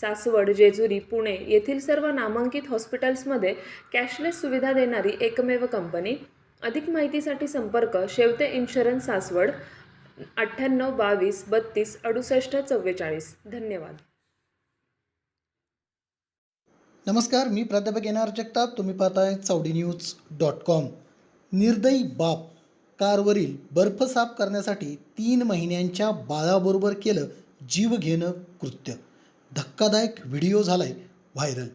सासवड जेजुरी पुणे येथील सर्व नामांकित हॉस्पिटल्समध्ये कॅशलेस सुविधा देणारी एकमेव कंपनी. अधिक माहितीसाठी संपर्क शेवते इन्शुरन्स सासवड अठ्ठ्याण्णव बावीस बत्तीस अडुसष्ट चव्वेचाळीस. धन्यवाद. नमस्कार मी प्राध्यापक येणार जगताप. तुम्ही पाहताय चौडी न्यूज डॉट कॉम. निर्दयी बाप कारवरील बर्फ साफ करण्यासाठी तीन महिन्यांच्या बाळाबरोबर केलं जीव घेणं कृत्य. धक्कादायक व्हिडिओ झालाय व्हायरल.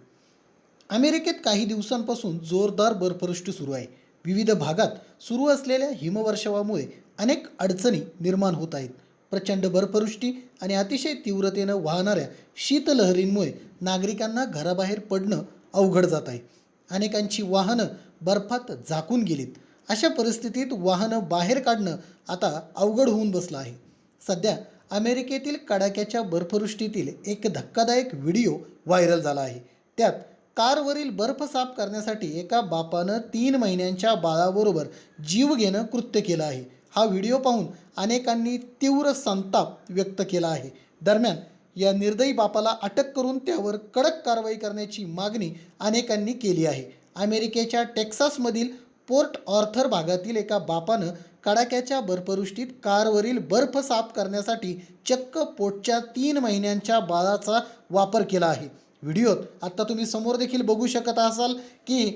अमेरिकेत काही दिवसांपासून जोरदार बर्फवृष्टी सुरू आहे. विविध भागात सुरू असलेल्या हिमवर्षावामुळे अनेक अडचणी निर्माण होत आहेत. प्रचंड बर्फवृष्टी आणि अतिशय तीव्रतेनं वाहणाऱ्या शीतलहरींमुळे नागरिकांना घराबाहेर पडणं अवघड जात आहे. अनेकांची वाहनं बर्फात झाकून गेलीत. अशा परिस्थितीत वाहनं बाहेर काढणं आता अवघड होऊन बसलं आहे. सध्या अमेरिकेतील कडाक्याच्या बर्फवृष्टीतील एक धक्कादायक व्हिडिओ व्हायरल झाला आहे. त्यात कारवरील बर्फ साफ करण्यासाठी एका बापानं तीन महिन्यांच्या बाळाबरोबर जीव घेणं कृत्य केलं आहे. हा व्हिडिओ पाहून अनेकांनी तीव्र संताप व्यक्त केला आहे. दरम्यान या निर्दयी बापाला अटक करून त्यावर कडक कारवाई करण्याची मागणी अनेकांनी केली आहे. अमेरिकेच्या टेक्सासमधील पोर्ट ऑर्थर भागातील एका बापानं कडाक्याच्या बर्फवृष्टीत कारवरील बर्फ साफ करण्यासाठी चक्क पोटच्या तीन महिन्यांच्या बाळाचा वापर केला आहे. व्हिडिओत आत्ता तुम्ही समोर देखील बघू शकत असाल की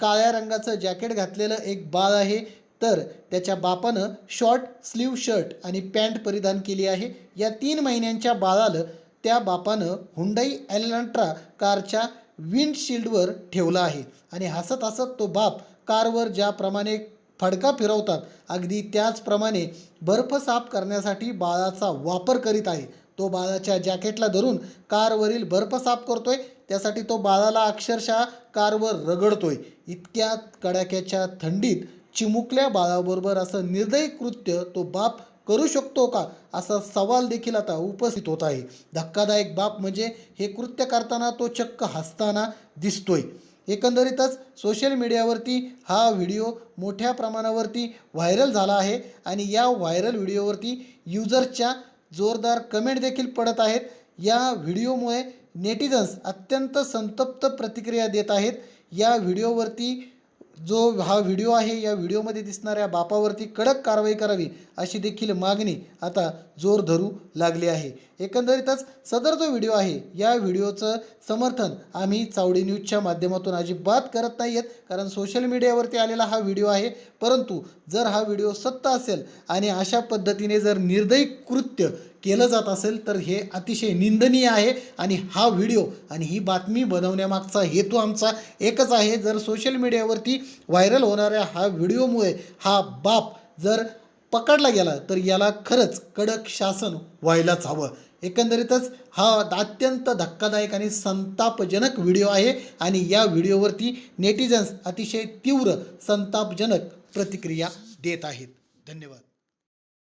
काळ्या रंगाचं जॅकेट घातलेलं एक बाळ आहे. तर त्याच्या बापानं शॉर्ट स्लीव शर्ट आणि पॅन्ट परिधान केली आहे. या तीन महिन्यांच्या बाळाला त्या बापानं हुंडाई एलंट्रा कारच्या विंडशिल्डवर ठेवला आहे. आणि हसत हसत तो बाप कारवर ज्याप्रमाणे फडका फिरवतात. अगदी त्याचप्रमाणे बर्फ साफ करण्यासाठी बाळाचा वापर करीत आहे. तो बाळाच्या जॅकेटला धरून कारवरील बर्फ साफ करतोय. त्यासाठी तो बाळाला अक्षरशः कारवर रगडतोय. इतक्या कडाक्याच्या थंडीत चिमुकल्या बाळाबरोबर असं निर्दयी कृत्य तो बाप करू शकतो का? असा सवाल देखील आता उपस्थित होत आहे. धक्कादायक बाप म्हणजे हे कृत्य करताना तो चक्क हसताना दिसतोय. एकंदरीतच सोशल मीडियावरती हा व्हिडिओ मोठ्या प्रमाणावरती व्हायरल झाला आहे आणि या व्हायरल व्हिडिओवरती युजर्सच्या जोरदार कमेंट देखील पडत आहेत. या व्हिडिओमुळे नेटिझन्स अत्यंत संतप्त प्रतिक्रिया देत आहेत. या व्हिडिओवरती जो हा व्हिडिओ आहे या व्हिडिओमध्ये दिसणाऱ्या बापावरती कडक कारवाई करावी अशी देखील मागणी आता जोर धरू लागली आहे. एकंदरीतच सदर जो व्हिडिओ आहे या व्हिडिओचं समर्थन आम्ही चावडी न्यूजच्या माध्यमातून अजिबात करत नाही आहेत कारण सोशल मीडियावरती आलेला हा व्हिडिओ आहे. परंतु जर हा व्हिडिओ सत्य असेल आणि अशा पद्धतीने जर निर्दयी कृत्य केलं जात असेल तर हे अतिशय निंदनीय आहे. आणि हा व्हिडिओ आणि ही बातमी बनवण्यामागचा हेतू आमचा एकच आहे. जर सोशल मीडियावरती व्हायरल होणाऱ्या हा व्हिडिओमुळे हा बाप जर पकडला गेला तर याला खरंच कडक शासन व्हायलाच हवं. एकंदरीतच हा अत्यंत धक्कादायक आणि संतापजनक व्हिडिओ आहे आणि या व्हिडिओवरती नेटिझन्स अतिशय तीव्र संतापजनक प्रतिक्रिया देत आहेत. धन्यवाद.